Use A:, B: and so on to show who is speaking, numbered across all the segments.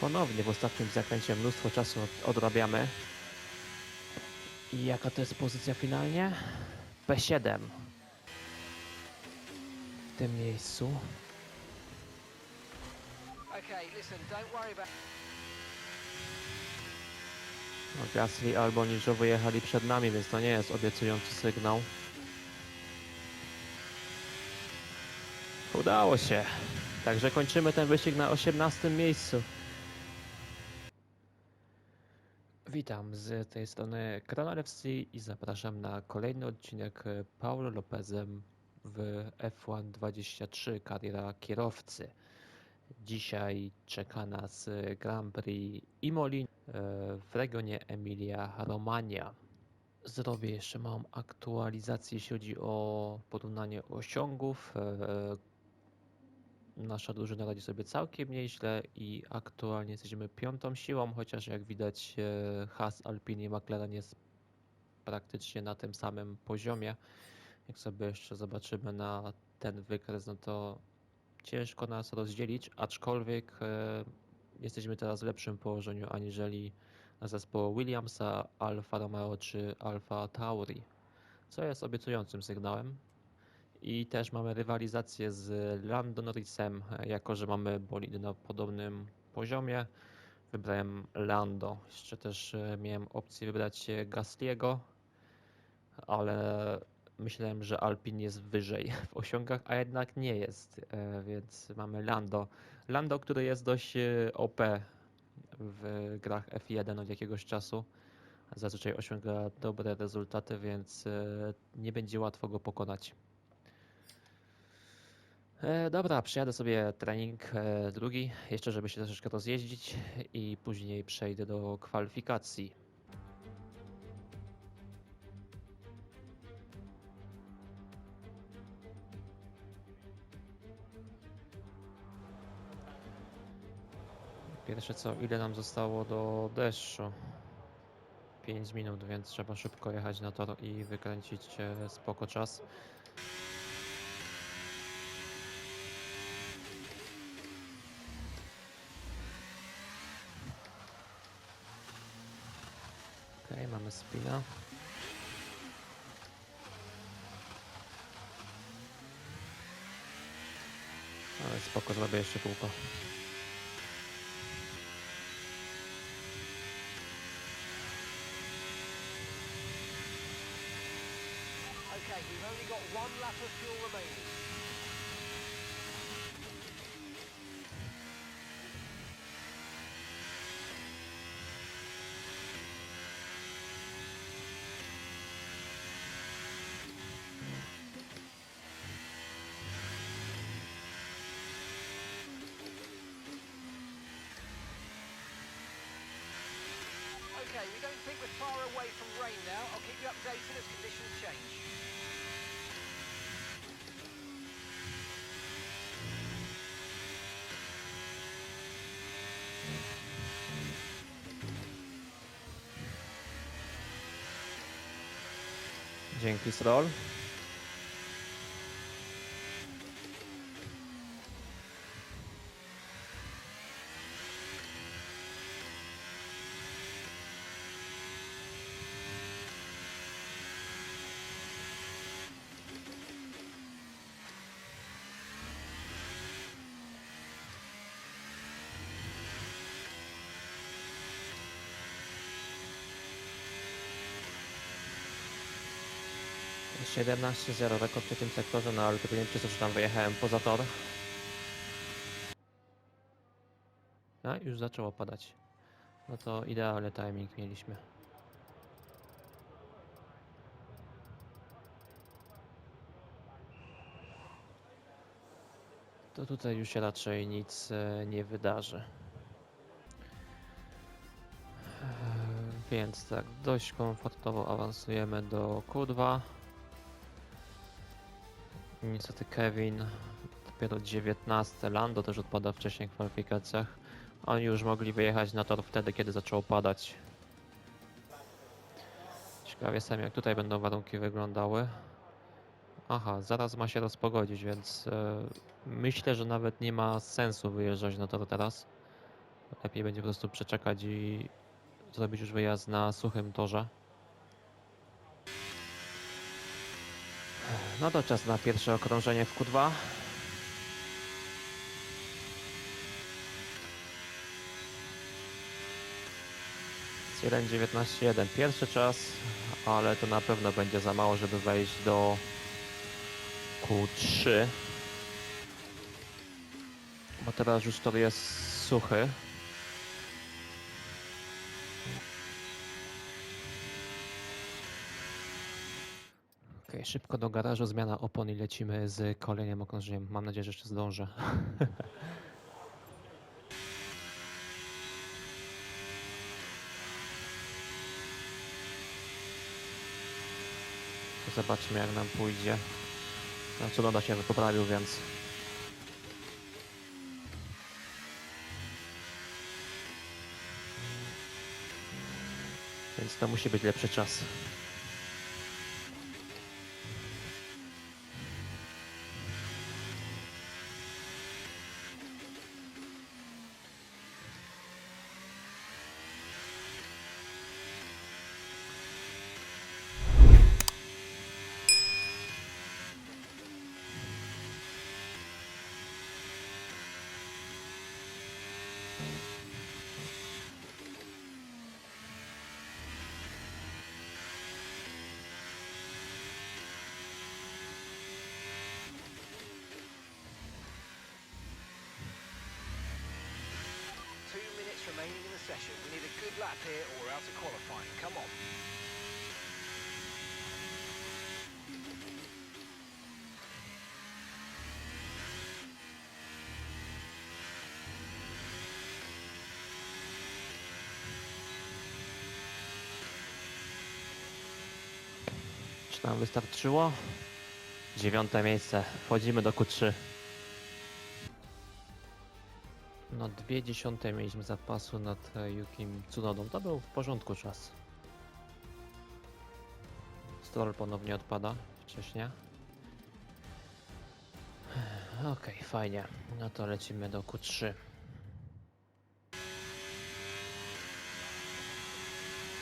A: Ponownie w ostatnim zakręcie mnóstwo czasu od- odrabiamy. I jaka to jest pozycja finalnie? P7. W tym miejscu. No, Gasly albo Niżo wyjechali przed nami, więc to nie jest obiecujący sygnał. Udało się. Także kończymy ten wyścig na 18 miejscu. Witam z tej strony Kanal FC i zapraszam na kolejny odcinek Paulo Lopezem w F1 23 kariera kierowcy. Dzisiaj czeka nas Grand Prix Imoli e, w regionie Emilia Romagna. Zrobię jeszcze małą aktualizację, jeśli chodzi o porównanie osiągów. Nasza drużyna radzi sobie całkiem nieźle i aktualnie jesteśmy piątą siłą, chociaż jak widać e, Haas, Alpine i McLaren jest praktycznie na tym samym poziomie. Jak sobie jeszcze zobaczymy na ten wykres, no to ciężko nas rozdzielić, aczkolwiek e, jesteśmy teraz w lepszym położeniu aniżeli zespoły Williamsa, Alfa Romeo czy Alfa Tauri, co jest obiecującym sygnałem. I też mamy rywalizację z Lando Norrisem, jako że mamy bolidy na podobnym poziomie. Wybrałem Lando. Jeszcze też e, miałem opcję wybrać e, Gasliego, ale myślałem, że Alpin jest wyżej w osiągach, a jednak nie jest, e, więc mamy Lando. Lando, który jest dość OP w grach F1 od jakiegoś czasu. Zazwyczaj osiąga dobre rezultaty, więc nie będzie łatwo go pokonać. E, Dobra, przyjadę sobie trening e, drugi, jeszcze żeby się troszeczkę rozjeździć i później przejdę do kwalifikacji. Pierwsze co, ile nam zostało do deszczu? 5 minut, więc trzeba szybko jechać na tor i wykręcić e, spoko czas. Okej, mamy spina. Ale spoko, zrobię jeszcze kółko.
B: Okay, we've only got one lap of fuel remaining. far away from rain now. I'll keep you updated as conditions change.
A: Dzięki, 17-0 rekord w tym sektorze, no ale tylko nie przez to, że tam wyjechałem poza tor. A, już zaczęło padać. No to idealny timing mieliśmy. To tutaj już się raczej nic e, nie wydarzy. E, więc tak, dość komfortowo awansujemy do Q2. Niestety Kevin dopiero 19. Lando też odpada wcześniej w kwalifikacjach. Oni już mogli wyjechać na tor wtedy, kiedy zaczęło padać. Ciekawie sam jak tutaj będą warunki wyglądały. Aha, zaraz ma się rozpogodzić, więc e, myślę, że nawet nie ma sensu wyjeżdżać na tor teraz. Lepiej będzie po prostu przeczekać i zrobić już wyjazd na suchym torze. No to czas na pierwsze okrążenie w Q2. Z 1.19.1 pierwszy czas, ale to na pewno będzie za mało, żeby wejść do Q3. Bo teraz już tor jest suchy. Szybko do garażu, zmiana opon i lecimy z kolejnym okrążeniem. Mam nadzieję, że jeszcze zdążę. Zobaczmy jak nam pójdzie. No, Cunoda się poprawił, więc Więc to musi być lepszy czas.
B: Here or we're out of qualifying. Come on.
A: Czy nam wystarczyło? Dziewiąte miejsce. Wchodzimy do Q3. No dwie dziesiąte mieliśmy zapasu nad e, Yukim Tsunodą. To był w porządku czas. Stroll ponownie odpada wcześniej. Okej, fajnie. No to lecimy do Q3.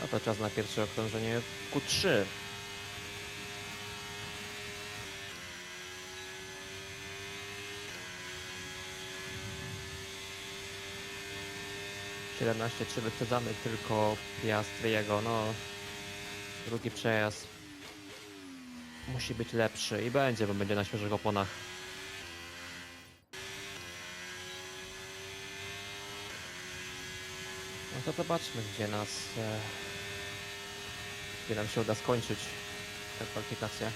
A: No to czas na pierwsze okrążenie w Q3. Siedemnaście trzy wyprzedzamy tylko Piastriego, no drugi przejazd musi być lepszy i będzie, bo będzie na świeżych oponach. No to zobaczmy, gdzie nas e, gdzie nam się uda skończyć tę kwalifikację.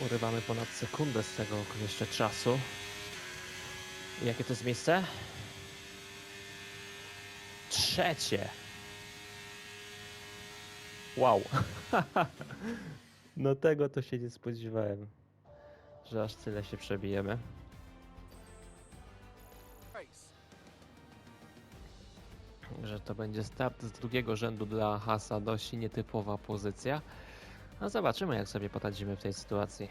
A: Urywamy ponad sekundę z tego jeszcze czasu. Jakie to jest miejsce? Trzecie. Wow. no tego to się nie spodziewałem, że aż tyle się przebijemy. Że to będzie start z drugiego rzędu dla Hasa, dość nietypowa pozycja. No zobaczymy jak sobie poradzimy w tej sytuacji.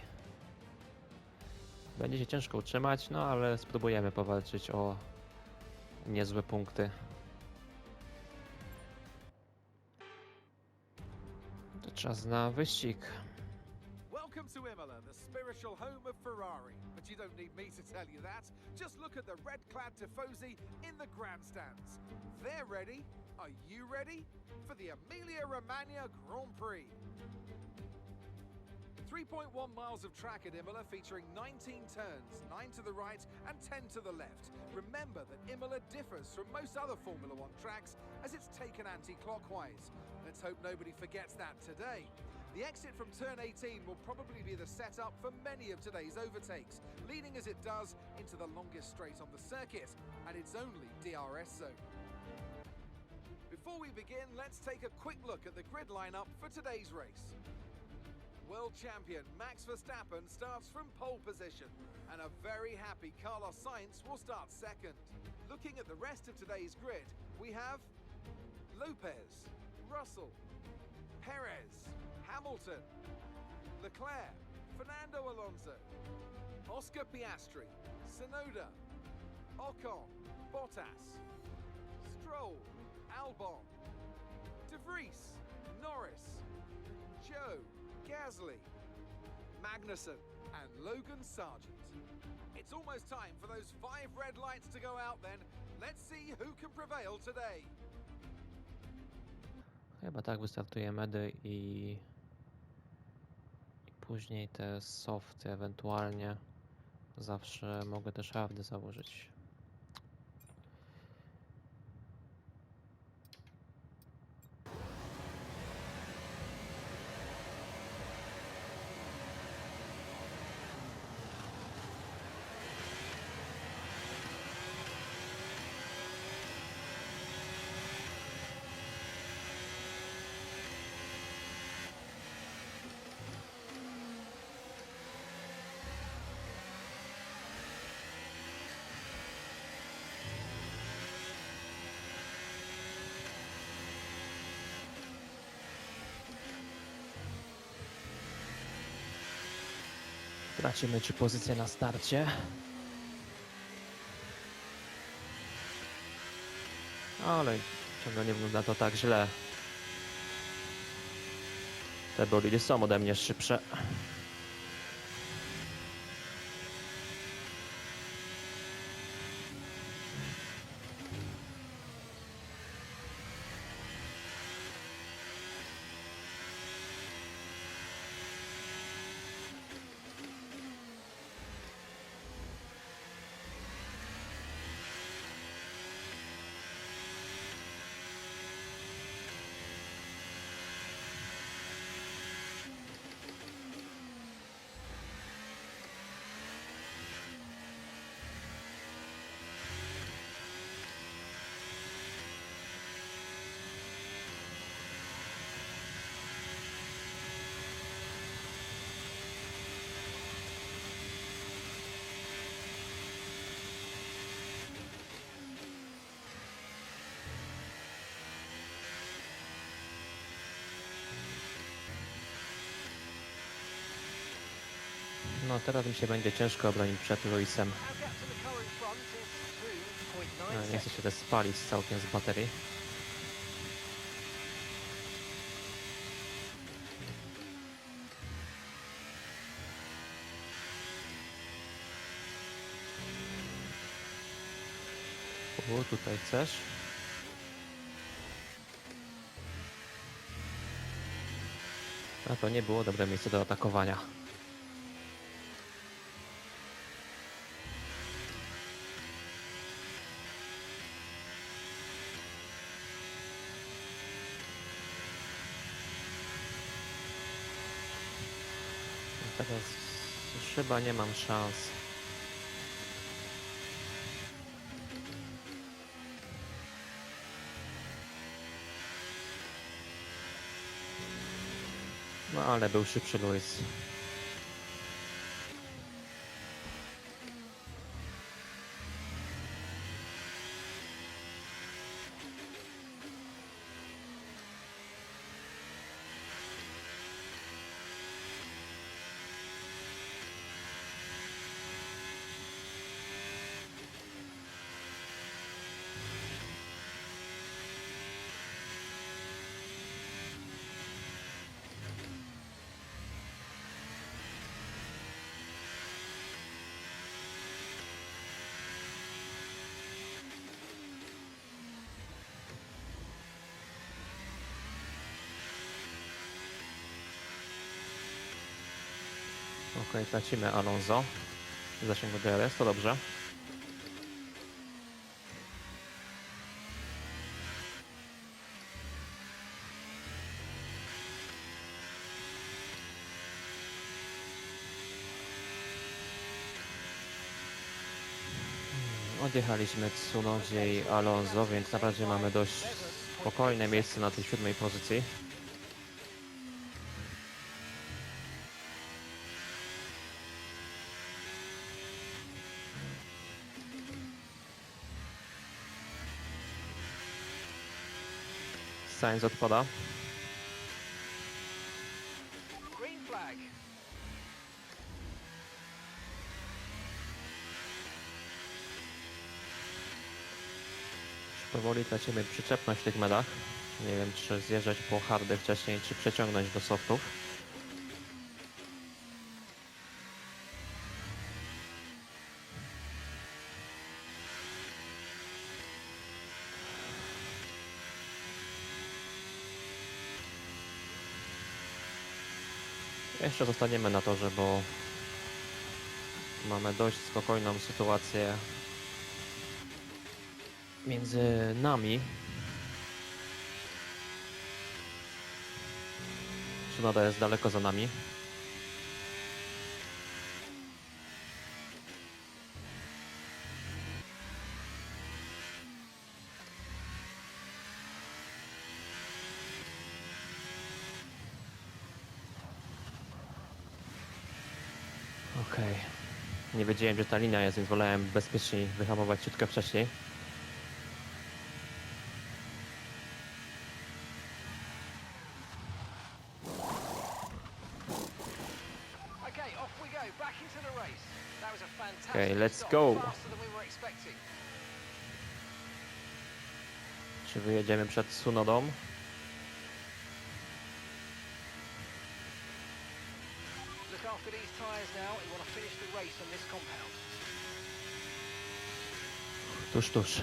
A: Będzie się ciężko utrzymać, no ale spróbujemy powalczyć o niezłe punkty. To czas na wyścig.
B: Welcome
C: to Imola, the spiritual home of Ferrari. But you don't need me to tell you that. Just look at the red clad Tifosi in the grandstands. They're ready. Are you ready? For the Emilia Romagna Grand Prix. 3.1 miles of track at Imola featuring 19 turns, 9 to the right and 10 to the left. Remember that Imola differs from most other Formula One tracks as it's taken anti clockwise. Let's hope nobody forgets that today. The exit from turn 18 will probably be the setup for many of today's overtakes, leading as it does into the longest straight on the circuit and its only DRS zone. Before we begin, let's take a quick look at the grid lineup for today's race. World champion Max Verstappen starts from pole position, and a very happy Carlos Sainz will start second. Looking at the rest of today's grid, we have Lopez, Russell, Perez, Hamilton, Leclerc, Fernando Alonso, Oscar Piastri, Sonoda, Ocon, Bottas, Stroll, Albon, De Vries, Norris, Joe, Gasly, Magnussen, and Logan Sargent. It's almost time for those five red lights to go out then. Let's see who can prevail today.
A: Chyba tak wystartuje medy i, i później te softy ewentualnie. Zawsze mogę też hardy założyć. Tracimy trzy pozycje na starcie. Ale ciągle nie wygląda to tak źle. Te bolidy są ode mnie szybsze. Teraz mi się będzie ciężko obronić przed Luisem.
B: Our gap to the car in front is 2.9
A: No, Nie chcę się też spalić całkiem z baterii. U, tutaj chcesz? A to nie było dobre miejsce do atakowania. Teraz już chyba nie mam szans. No ale był szybszy Luis. Okej, tracimy Alonso. Zasięgu DRS, to dobrze. Hmm, Odjechaliśmy Tsunodzie i Alonso, więc naprawdę mamy dość spokojne miejsce na tej siódmej pozycji. Sainz odpada. Powoli tracimy przyczepność w tych medach. Nie wiem, czy zjeżdżać po hardy wcześniej, czy przeciągnąć do softów. Jeszcze zostaniemy na torze, bo mamy dość spokojną sytuację między nami. Tsunoda jest daleko za nami. Okej. Nie wiedziałem, że ta linia jest, więc wolałem bezpieczniej wyhamować ciutkę wcześniej.
B: Okay, off we go. Back into the race. That was a fantastic
A: Okay, let's
B: stop.
A: go.
B: Faster than we were expecting.
A: Czy wyjedziemy przed Sunodą?
B: Look after these tyres now. We want to
A: Tuż, tuż.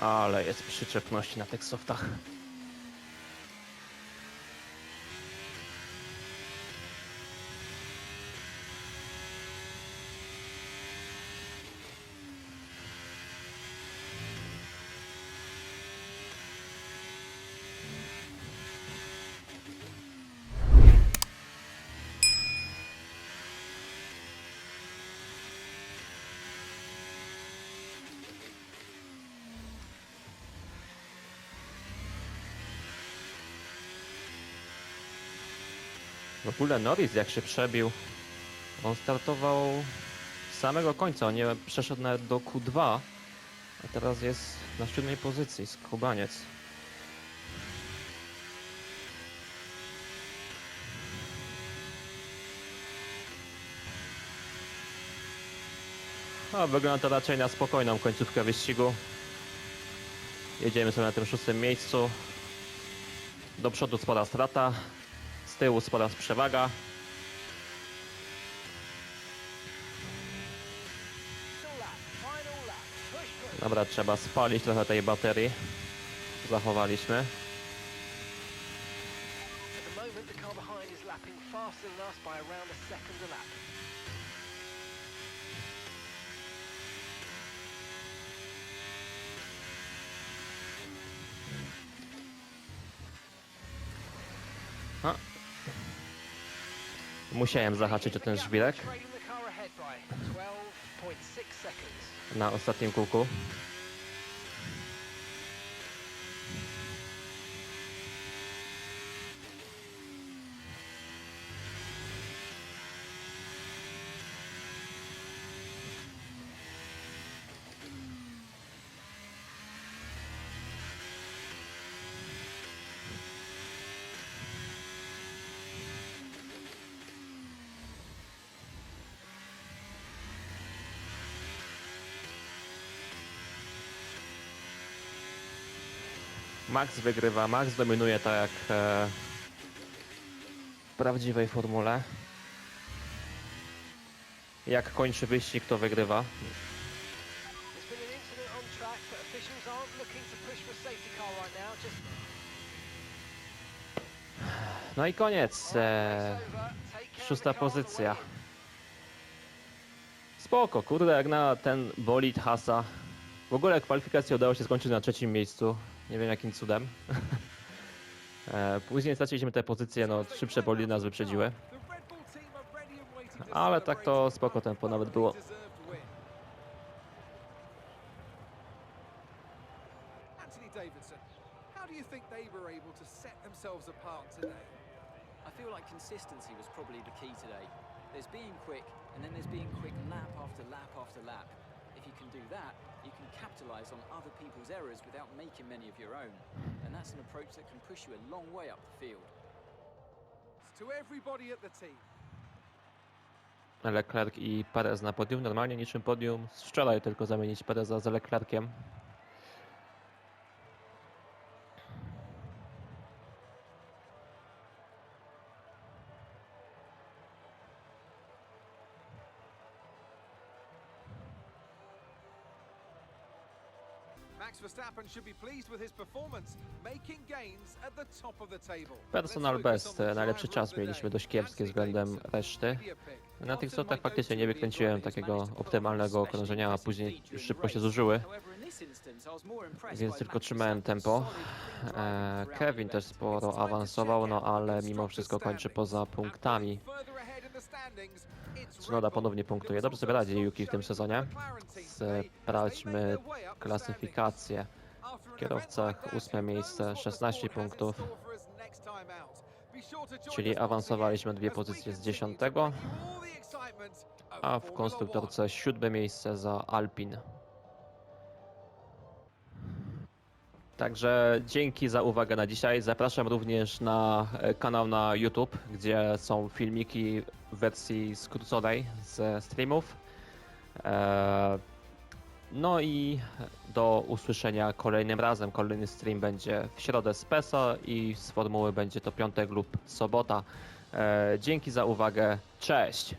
A: Ale jest przyczepności na tych softach. Ogóle Norris jak się przebił, on startował z samego końca, nie przeszedł nawet do Q2, a teraz jest na siódmej pozycji, skubaniec. A wygląda to raczej na spokojną końcówkę wyścigu. Jedziemy sobie na tym szóstym miejscu. Do przodu spora strata, tyłu spora przewaga. Dobra, trzeba spalić trochę tej baterii. Zachowaliśmy.
B: The car behind is lapping faster than us by around a second a lap.
A: Musiałem zahaczyć o ten żwirek
B: Trading the car ahead by 12.6 seconds.
A: na ostatnim kółku. Max wygrywa, Max dominuje tak jak e, w prawdziwej formule. Jak kończy wyścig, to wygrywa. No i koniec. E, szósta pozycja. spoko, kurde, jak na ten bolid Hasa. W ogóle kwalifikacje udało się skończyć na trzecim miejscu. Nie wiem jakim cudem. e, później straciliśmy te pozycje, no szybsze bolidy nas wyprzedziły.
C: The Red Bull team are ready and waiting to
A: Ale tak to spoko tempo nawet było.
C: Davidson, how do you think they were able to set themselves apart today?
D: I feel like consistency was probably the key today. There's being quick, and then there's being quick lap after lap after lap. If you can do that, you can capitalize on other people's errors without making many of your own. And that's an approach that can push you a long way up the field.
C: To everybody at the team,
A: Leclerc i Perez na podium. Normalnie niczym podium. Wczoraj tylko zamienić Pereza z Leclerciem.
C: Verstappen should be pleased with his performance, making gains at the top of the table.
A: Personal best. Najlepszy czas mieliśmy dość kiepski względem reszty. Na tych
C: my
A: faktycznie nie wykręciłem takiego optymalnego okrążenia, a później szybko się zużyły. Więc tylko trzymałem tempo. E,
D: throughout
A: Kevin też sporo awansował, no ale mimo wszystko kończy poza punktami. Tsunoda ponownie punktuje. Dobrze sobie radzi Yuki w tym sezonie. Sprawdźmy klasyfikację.
C: W kierowcach ósme miejsce, 16 punktów.
A: Czyli awansowaliśmy dwie pozycje z dziesiątego, a w konstruktorce siódme miejsce za Alpin. Także dzięki za uwagę na dzisiaj. Zapraszam również na e, kanał na YouTube, gdzie są filmiki w wersji skróconej ze streamów. E, No i do usłyszenia kolejnym razem. Kolejny stream będzie w środę z PESA i z formuły będzie to piątek lub sobota. E, Dzięki za uwagę. Cześć!